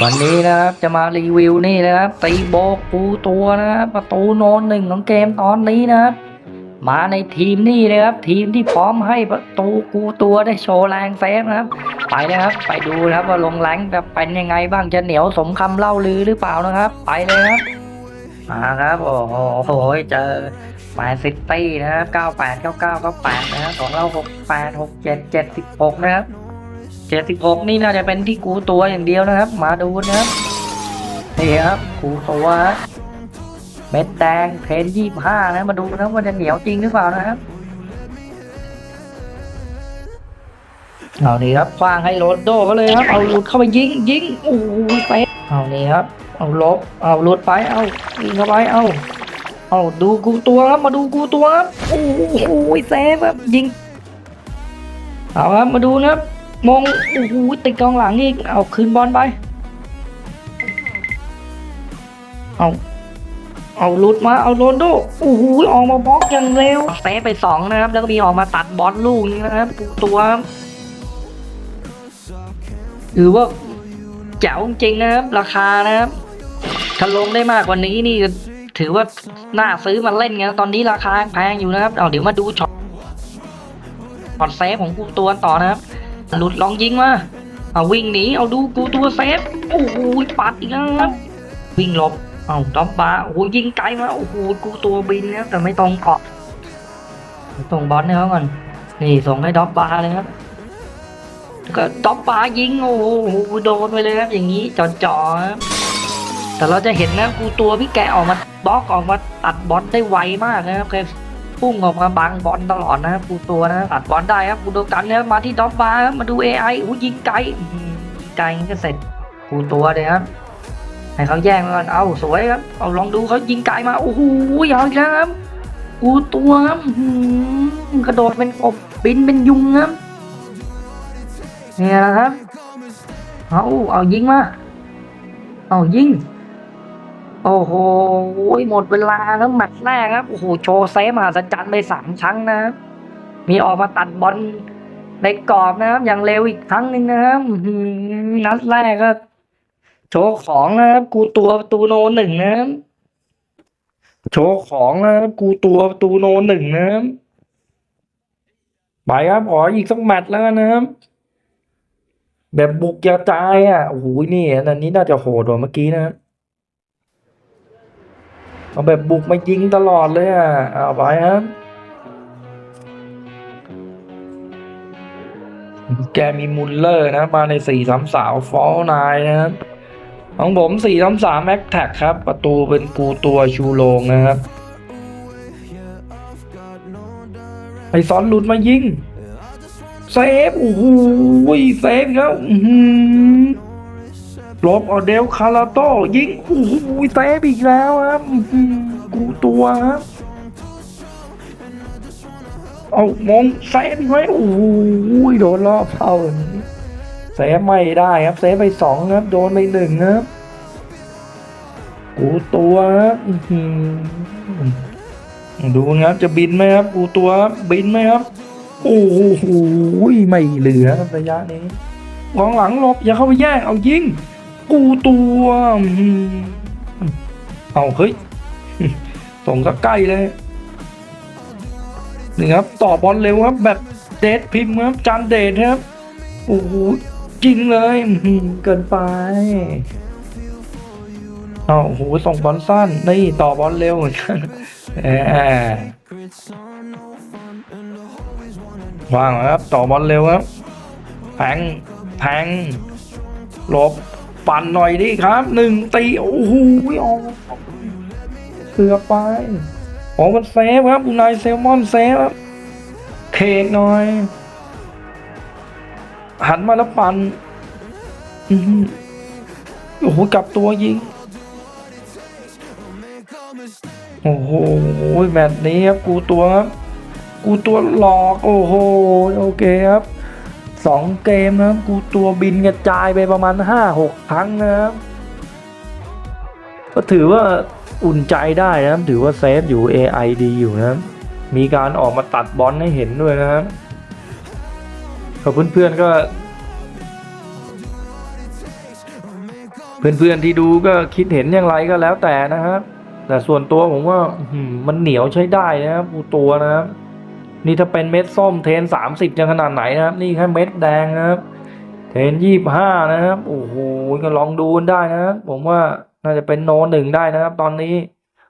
วันนี้นะครับจะมารีวิวนี่นะครับตีโบกูตัวนะครับประตูโนนหนึ่งของเกมตอนนี้นะครับมาในทีมนี่นะครับ ทีมที่พร้อมให้ประตูกูตัวได้โชว์แรงเซฟนะครับ ไปนะครับไปดูนะครับว่าลงแรงจะเป็นยังไงบ้างจะเหนียวสมคำเล่าลือหรือเปล่านะครับ ไปเลยครับมาครับโอ้โหเจอแมนซิตี้นะครับ98 99 98นะครับของเรา68 67 76นะครับ จ็ดสิบหกนี่น่าจะเป็นที่กูตัวอย่างเดียวนะครับ มาดูนะครับนี่ครับกูตัวเม็ดแดงเพนยี่ห้านะมาดูนะครับว่าจะเหนียวจริงหรือเปล่านะครับเอานี่ครับคว้างให้โรนลโดเขาเลยครับ เอาหลุดเข้าไปยิงยิงโอ้ยไปเอานี่ครับ เอาลบเอาหลุดไปเอายิงเข้าไปเอาเอาดูกูตัวครับมาดูกูตัวครับโอ้โหเซฟครับยิงเอาครับมาดูนะครับ มงโอ้โหติดกองหลังอีก เอาคืนบอลไป เอา เอาลุดมา เอาโรนโดโอ้โหออกมาบล็อกอย่างเร็วเซฟไปสองนะครับ แล้วก็มีออกมาตัดบอลลูกนี้นะครับตัวถือว่าแจ๋วจริงนะครับ ราคานะครับ ถ้าลงได้มากกว่านี้นี่ถือว่าน่าซื้อมาเล่นไงตอนนี้ราคาแพงอยู่นะครับ เอาเดี๋ยวมาดูช็อตช็อตเซฟของกูตัวต่อนะครับ หลุดลองยิงมาเอาวิ่งหนีเอาดูกูตัวเซฟโอ้โหปัดอีกแล้วครับวิ่งหลบเอาด็อบบาร์โอ้โหยิงไกลมาโอ้โหกูตัวบินนะแต่ไม่ตรงเกาะไม่ตรงบอลให้เขาก่อนนี่ส่งให้ด็อบบาร์เลยครับก็ด็อบบาร์ยิงโอ้โหโดนไปเลยครับอย่างนี้จ่อๆครับแต่เราจะเห็นนะกูตัวพี่แกออกมาบล็อกออกมาตัดบอลได้ไวมากนะครับเคย พุ่งออกมาบังบอลตลอดนะครับกูตัวนะตัดบอลได้ครับกูโดกันนะครับมาที่ดอฟบาร์ครับมาดู AI อู้ยิงไกลไกลก็เสร็จกูตัวเลยครับให้เขาแย่งก่อนเอาสวยครับเอาลองดูเขายิงไกลมาโอ้โหเอาอีกแล้วครับกูตัวครับกระโดดเป็นกบบินเป็นยุงครับเนี่ยนะครับเอาเอายิงมาเอายิง โอ้โหหมดเวลาแล้วแมตช์แรกครับ โอ้โห โชว์เซฟมหัศจรรย์ไปสามครั้งนะครับ มีออกมาตัดบอลในกรอบนะครับ อย่างเร็วอีกครั้งหนึ่งนะครับนัดแรกก็ โชว์ของนะครับกูตัวตูโนหนึ่งนะครับโชว์ของนะครับกูตัวตูโนหนึ่งนะครับไปครับขออีกสักแมตช์แล้วนะครับแบบบุกยาจายอะโอ้โหนี่อันนี้น่าจะโหดกว่าเมื่อกี้นะครับ เอาแบบบุกมายิงตลอดเลยอะเอาไปครับ แกมีมุลเลอร์นะ มาในสี่สามสาวฟอลนายนะครับของผมสี่สามสามแม็กแท็กครับ ประตูเป็นกูตัวชูโรงนะครับไอซ้อนหลุดมายิง เซฟ โอ้โหเซฟครับ ลบออเดลคาราโต้ยิงโอ้โหเซฟอีกแล้วครับกูตัวครับเอามองเซฟไหมโอ้โหโดนรอบเข้าอย่านี้เซฟไม่ได้ครับเซฟไปสองครับ โดนไปหนึ่งครับกูตัวครับดูนะครับจะบินไหมครับ กูตัวบินไหมครับ โอ้โหไม่เหลือครับระยะนี้กองหลังหลบอย่าเข้าไปแย่งเอายิง กูตัวเอาเฮ้ยส่งก็ใกล้เลยนี่ครับต่อบอลเร็วครับ แบบเดทพิมพ์ครับจันเดทครับโอ้โหจริงเลยเกินไปเอาโอ้โหส่งบอลสั้นนี่ต่อบอลเร็วเหมือนกันว่างครับ ต่อบอลเร็วครับแพงแพงลบ ปั่นหน่อยดิครับหนึ่งตีโอ้โหออกเสือไปโอ้มันเซฟครับอุนายเซลมอนเซฟครับเคกหน่อย หันมาแล้วปั่นโอ้โหกลับตัวยิง โอ้โหแมตช์นี้ครับ กูตัวครับ กูตัวหลอก โอ้โห โอเคครับ สองเกมนะครับกูตัวบินกระจายไปประมาณห้าหกครั้งนะครับ ก็ถือว่าอุ่นใจได้นะครับ ถือว่าเซฟอยู่ AI ดีอยู่นะครับ มีการออกมาตัดบอลให้เห็นด้วยนะครับก็เพื่อนๆก็ เพื่อนๆที่ดูก็คิดเห็นอย่างไรก็แล้วแต่นะครับ แต่ส่วนตัวผมว่ามันเหนียวใช้ได้นะครับปูตัวนะครับ นี่ถ้าเป็นเม็ดส้มเทนสามสิบจะขนาดไหนนะครับ นี่แค่เม็ดแดงนะครับ เทนยี่ห้านะครับ โอ้โหก็ลองดูได้นะครับผมว่าน่าจะเป็นโนหนึ่งได้นะครับ ตอนนี้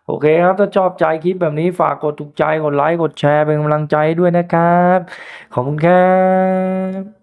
โอเคครับ ถ้าชอบใจคลิปแบบนี้ฝากกดถูกใจ กดไลค์ กดแชร์เป็นกำลังใจด้วยนะครับ ขอบคุณครับ